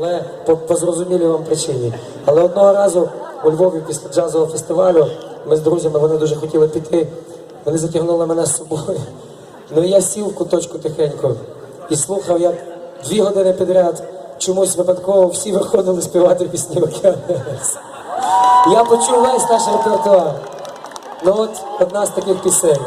але по, по зрозумілій вам причині. Але одного разу у Львові після джазового фестивалю ми з друзями вони дуже хотіли піти. Вони затягнули мене з собою. Ну і я сів в куточку тихенько і слухав, як дві години підряд чомусь випадково всі виходили співати пісні «Океан Я почув весь наш репертуар. Ну от одна з таких пісень.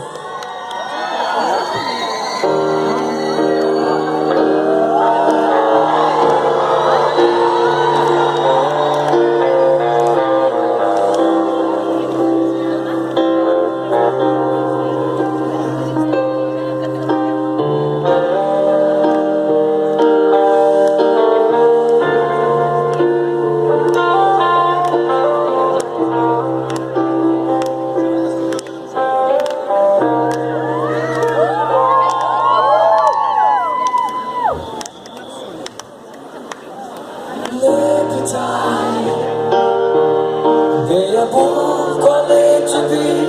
Питай, де я був, коли тобі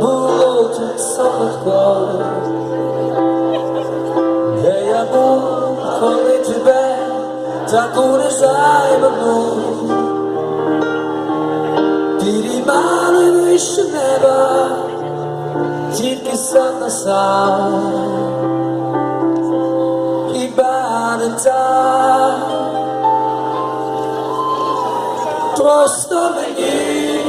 було так солодко. Де я був, коли тебе так унизайману. Підіймали вище неба, тільки сам на сам. Хіба не Просто мені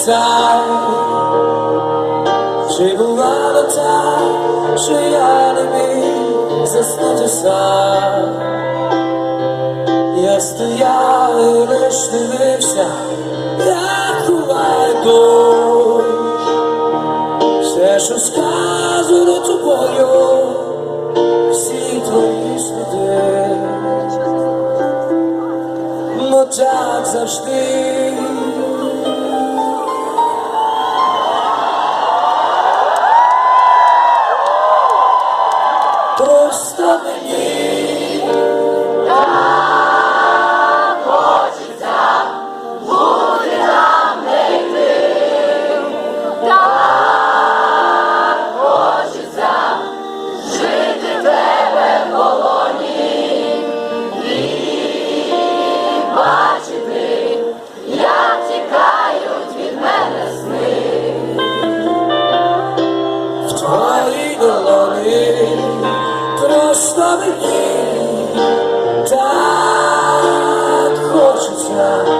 питай, чи бувало так, що я не міг заснути сам. Я стояв і лиш дивився, як буває дощ. Все, що сказано тобою, всі твої сліди. Ну так завжди. Просто мені Мені так хочеться